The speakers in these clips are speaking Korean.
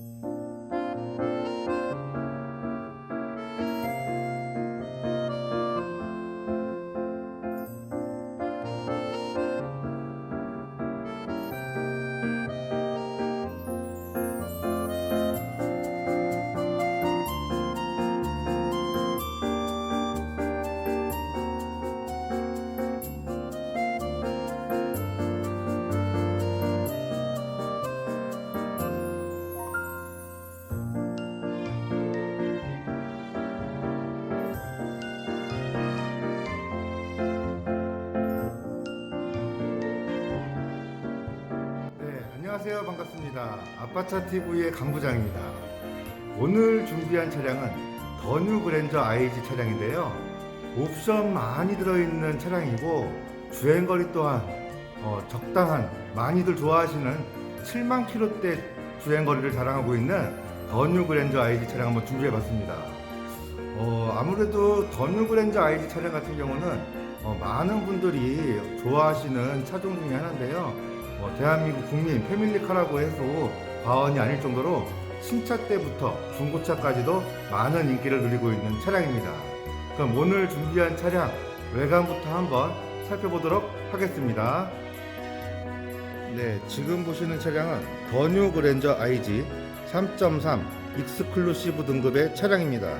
네, 안녕하세요. 반갑습니다. 아빠차 TV의 강부장입니다. 오늘 준비한 차량은 더뉴 그랜저 IG 차량인데요. 옵션 많이 들어있는 차량이고 주행거리 또한 어, 적당한 많이들 좋아하시는 7만 킬로대 주행거리를 자랑하고 있는 더뉴 그랜저 IG 차량 한번 준비해봤습니다. 어, 아무래도 더뉴 그랜저 IG 차량 같은 경우는 어, 많은 분들이 좋아하시는 차종 중에 하나인데요. 어, 대한민국 국민 패밀리카라고 해도 과언이 아닐 정도로 신차 때부터 중고차까지도 많은 인기를 누리고 있는 차량입니다. 그럼 오늘 준비한 차량 외관부터 한번 살펴보도록 하겠습니다. 네, 지금 보시는 차량은 더뉴 그랜저 IG 3.3 익스클루시브 등급의 차량입니다.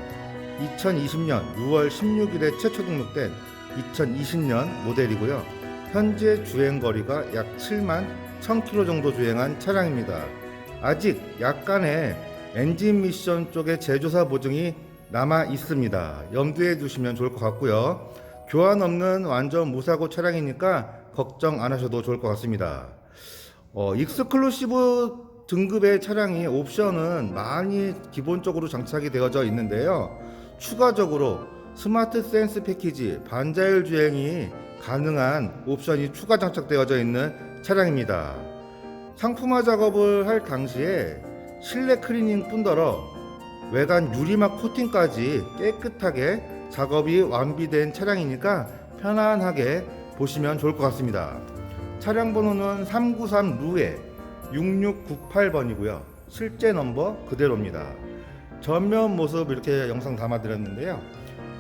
2020년 6월 16일에 최초 등록된 2020년 모델이고요. 현재 주행 거리가 약 7만 1000km 정도 주행한 차량입니다. 아직 약간의 엔진 미션 쪽의 제조사 보증이 남아 있습니다. 염두에 두시면 좋을 것 같고요. 교환 없는 완전 무사고 차량이니까 걱정 안 하셔도 좋을 것 같습니다. 어, 익스클루시브 등급의 차량이 옵션은 많이 기본적으로 장착이 되어져 있는데요. 추가적으로 스마트 센스 패키지 반자율 주행이 가능한 옵션이 추가 장착되어져 있는 차량입니다. 상품화 작업을 할 당시에 실내 클리닝 뿐더러 외관 유리막 코팅까지 깨끗하게 작업이 완비된 차량이니까 편안하게 보시면 좋을 것 같습니다. 차량 번호는 393 루에 6698번이고요. 실제 넘버 그대로입니다. 전면 모습 이렇게 영상 담아 드렸는데요.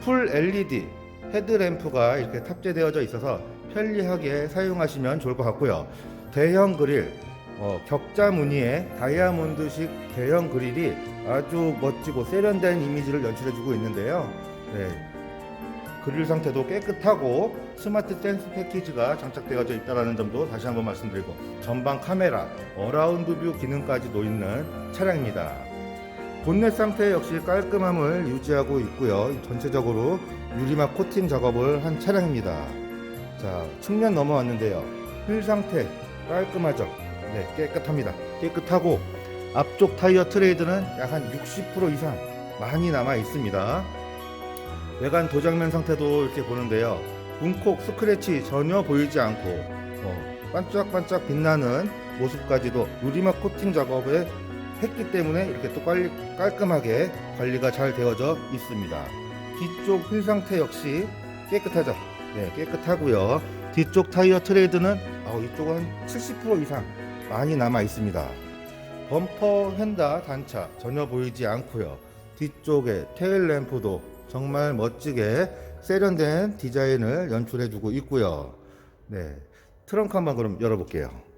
풀 LED 헤드램프가 이렇게 탑재되어져 있어서 편리하게 사용하시면 좋을 것 같고요. 대형 그릴, 어, 격자 무늬의 다이아몬드식 대형 그릴이 아주 멋지고 세련된 이미지를 연출해주고 있는데요. 네, 그릴 상태도 깨끗하고 스마트 센스 패키지가 장착되어져 있다는 점도 다시 한번 말씀드리고 전방 카메라, 어라운드 뷰 기능까지도 있는 차량입니다. 본넷 상태 역시 깔끔함을 유지하고 있고요. 전체적으로 유리막 코팅 작업을 한 차량입니다. 자, 측면 넘어왔는데요. 휠 상태 깔끔하죠? 네, 깨끗합니다. 깨끗하고 앞쪽 타이어 트레이드는 약 한 60% 이상 많이 남아 있습니다. 외관 도장면 상태도 이렇게 보는데요. 문콕 스크래치 전혀 보이지 않고 어, 반짝반짝 빛나는 모습까지도 유리막 코팅 작업에 했기 때문에 이렇게 또 깔, 깔끔하게 관리가 잘 되어져 있습니다. 뒤쪽 휠 상태 역시 깨끗하죠. 네, 깨끗하고요. 뒤쪽 타이어 트레이드는 어, 이쪽은 한70% 이상 많이 남아 있습니다. 범퍼 휀다 단차 전혀 보이지 않고요. 뒤쪽에 테일 램프도 정말 멋지게 세련된 디자인을 연출해주고 있고요. 네, 트렁크 한번 그럼 열어볼게요.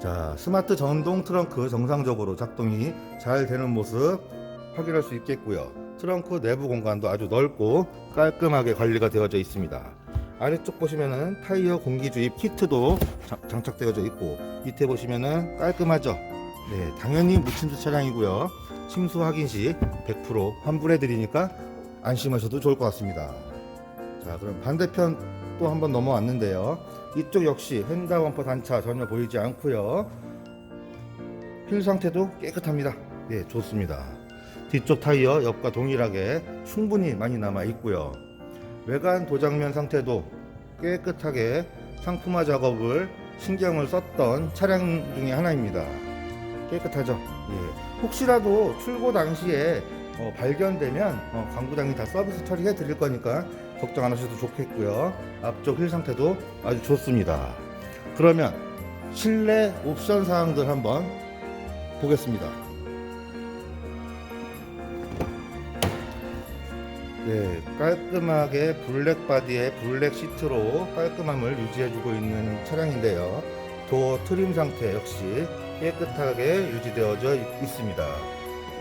자, 스마트 전동 트렁크 정상적으로 작동이 잘 되는 모습 확인할 수 있겠고요. 트렁크 내부 공간도 아주 넓고 깔끔하게 관리가 되어져 있습니다. 아래쪽 보시면은 타이어 공기 주입 키트도 자- 장착되어져 있고 밑에 보시면은 깔끔하죠. 네, 당연히 무침수 차량이고요. 침수 확인 시 100% 환불해 드리니까 안심하셔도 좋을 것 같습니다. 자, 그럼 반대편 또 한 번 넘어왔는데요. 이쪽 역시 휀다 범퍼 단차 전혀 보이지 않고요. 휠 상태도 깨끗합니다. 네, 좋습니다. 뒤쪽 타이어 옆과 동일하게 충분히 많이 남아 있고요. 외관 도장면 상태도 깨끗하게 상품화 작업을 신경을 썼던 차량 중에 하나입니다. 깨끗하죠? 예. 혹시라도 출고 당시에 어, 발견되면 어, 광부장이 다 서비스 처리해 드릴 거니까 걱정 안 하셔도 좋겠고요. 앞쪽 휠 상태도 아주 좋습니다. 그러면 실내 옵션 사항들 한번 보겠습니다. 네, 깔끔하게 블랙 바디에 블랙 시트로 깔끔함을 유지해주고 있는 차량인데요. 도어 트림 상태 역시 깨끗하게 유지되어져 있- 있습니다.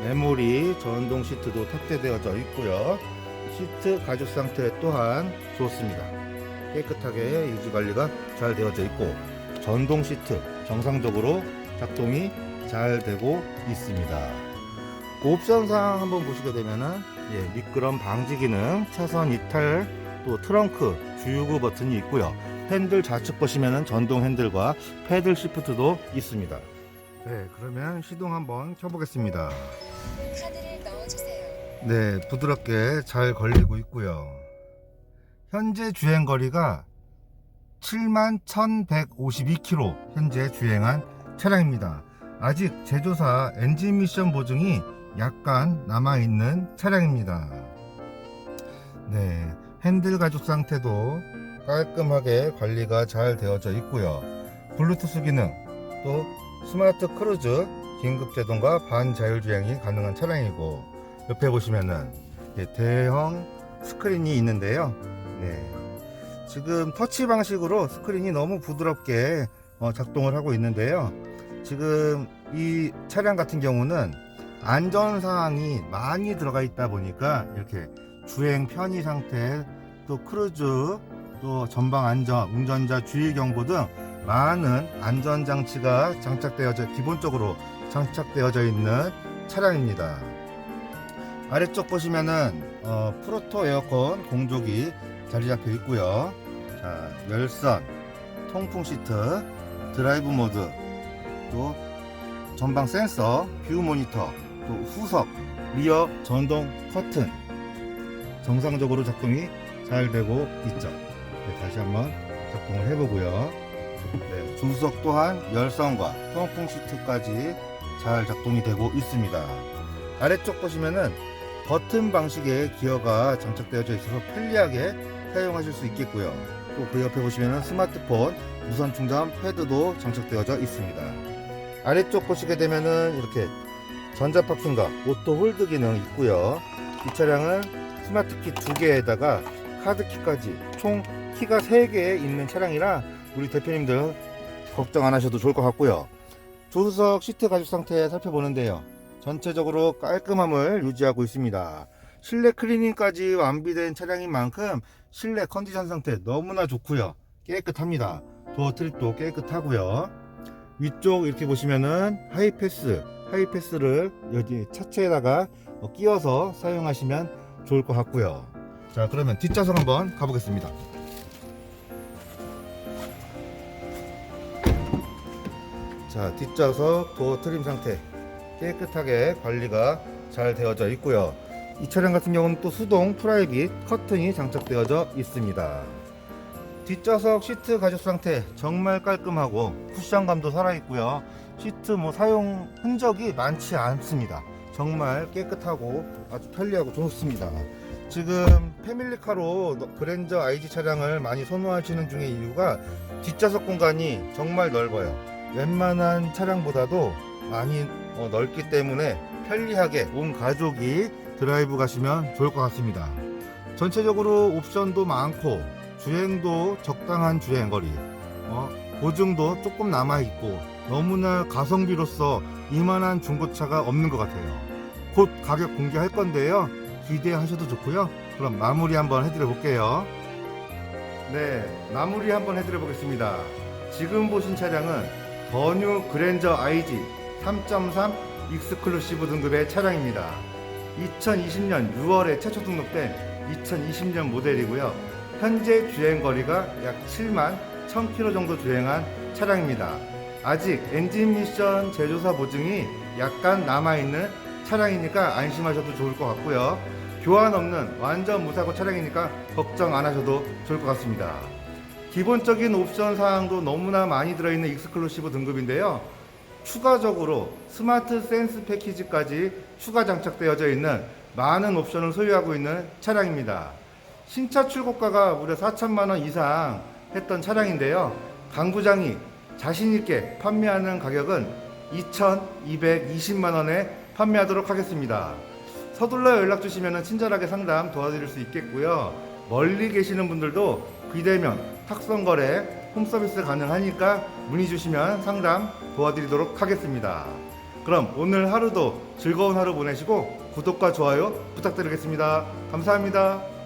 메모리 전동 시트도 탑재되어져 있고요. 시트 가죽 상태 또한 좋습니다. 깨끗하게 유지 관리가 잘 되어져 있고 전동 시트 정상적으로 작동이 잘 되고 있습니다. 옵션 사항 한번 보시게 되면은 예, 미끄럼 방지 기능, 차선 이탈, 또 트렁크, 주유구 버튼이 있고요. 핸들 좌측 보시면은 전동 핸들과 패들 시프트도 있습니다. 네, 그러면 시동 한번 켜보겠습니다. 네, 부드럽게 잘 걸리고 있고요. 현재 주행 거리가 7만 1152km 현재 주행한 차량입니다. 아직 제조사 엔진 미션 보증이 약간 남아있는 차량입니다. 네, 핸들 가죽 상태도 깔끔하게 관리가 잘 되어져 있고요. 블루투스 기능, 또 스마트 크루즈, 긴급 제동과 반자율 주행이 가능한 차량이고 옆에 보시면은 이렇게 대형 스크린이 있는데요. 네. 지금 터치 방식으로 스크린이 너무 부드럽게 어, 작동을 하고 있는데요. 지금 이 차량 같은 경우는 안전 사항이 많이 들어가 있다 보니까 이렇게 주행 편의 상태, 또 크루즈, 또 전방 안전, 운전자 주의 경보 등 많은 안전 장치가 장착되어져 기본적으로 장착되어져 있는 차량입니다. 아래쪽 보시면은 어, 프로토 에어컨 공조기 자리 잡혀 있고요. 자, 열선, 통풍 시트, 드라이브 모드, 또 전방 센서, 뷰 모니터, 또 후석, 리어 전동 커튼 정상적으로 작동이 잘 되고 있죠. 네, 다시 한번 작동을 해보고요. 네, 조수석 또한 열선과 통풍 시트까지 잘 작동이 되고 있습니다. 아래쪽 보시면은 버튼 방식의 기어가 장착되어져 있어서 편리하게 사용하실 수 있겠고요. 또 그 옆에 보시면은 스마트폰 무선 충전 패드도 장착되어져 있습니다. 아래쪽 보시게 되면은 이렇게 전자파킹과 오토 홀드 기능 있고요. 이 차량은 스마트키 두 개에다가 카드키까지 총 키가 세개 있는 차량이라 우리 대표님들 걱정 안 하셔도 좋을 것 같고요. 조수석 시트 가죽 상태 살펴보는데요. 전체적으로 깔끔함을 유지하고 있습니다. 실내 클리닝까지 완비된 차량인 만큼 실내 컨디션 상태 너무나 좋고요. 깨끗합니다. 도어 트립도 깨끗하고요. 위쪽 이렇게 보시면은 하이패스, 하이패스를 여기 차체에다가 어, 끼워서 사용하시면 좋을 것 같고요. 자, 그러면 뒷좌석 한번 가보겠습니다. 자, 뒷좌석 도어 트림 상태 깨끗하게 관리가 잘 되어져 있고요. 이 차량 같은 경우는 또 수동 프라이빗 커튼이 장착되어져 있습니다. 뒷좌석 시트 가죽 상태 정말 깔끔하고 쿠션감도 살아있고요. 시트 뭐 사용 흔적이 많지 않습니다. 정말 깨끗하고 아주 편리하고 좋습니다. 지금 패밀리카로 그랜저 IG 차량을 많이 선호하시는 중에 이유가 뒷좌석 공간이 정말 넓어요. 웬만한 차량보다도 많이 어, 넓기 때문에 편리하게 온 가족이 드라이브 가시면 좋을 것 같습니다. 전체적으로 옵션도 많고 주행도 적당한 주행거리, 어, 보증도 조금 남아 있고 너무나 가성비로서 이만한 중고차가 없는 것 같아요. 곧 가격 공개할 건데요. 기대하셔도 좋고요. 그럼 마무리 한번 해드려 볼게요. 네, 마무리 한번 해드려 보겠습니다. 지금 보신 차량은 더뉴 그랜저 IG 3.3 익스클루시브 등급의 차량입니다. 2020년 6월에 최초 등록된 2020년 모델이고요. 현재 주행 거리가 약 7만 1000km 정도 주행한 차량입니다. 아직 엔진 미션 제조사 보증이 약간 남아있는 차량이니까 안심하셔도 좋을 것 같고요. 교환 없는 완전 무사고 차량이니까 걱정 안 하셔도 좋을 것 같습니다. 기본적인 옵션 사항도 너무나 많이 들어있는 익스클루시브 등급인데요. 추가적으로 스마트 센스 패키지까지 추가 장착되어져 있는 많은 옵션을 소유하고 있는 차량입니다. 신차 출고가가 무려 4천만 원 이상 했던 차량인데요. 강 부장이 자신 있게 판매하는 가격은 2,220만 원에 판매하도록 하겠습니다. 서둘러 연락 주시면 친절하게 상담 도와드릴 수 있겠고요. 멀리 계시는 분들도 비대면, 탁송거래, 홈서비스 가능하니까 문의 주시면 상담 도와드리도록 하겠습니다. 그럼 오늘 하루도 즐거운 하루 보내시고 구독과 좋아요 부탁드리겠습니다. 감사합니다.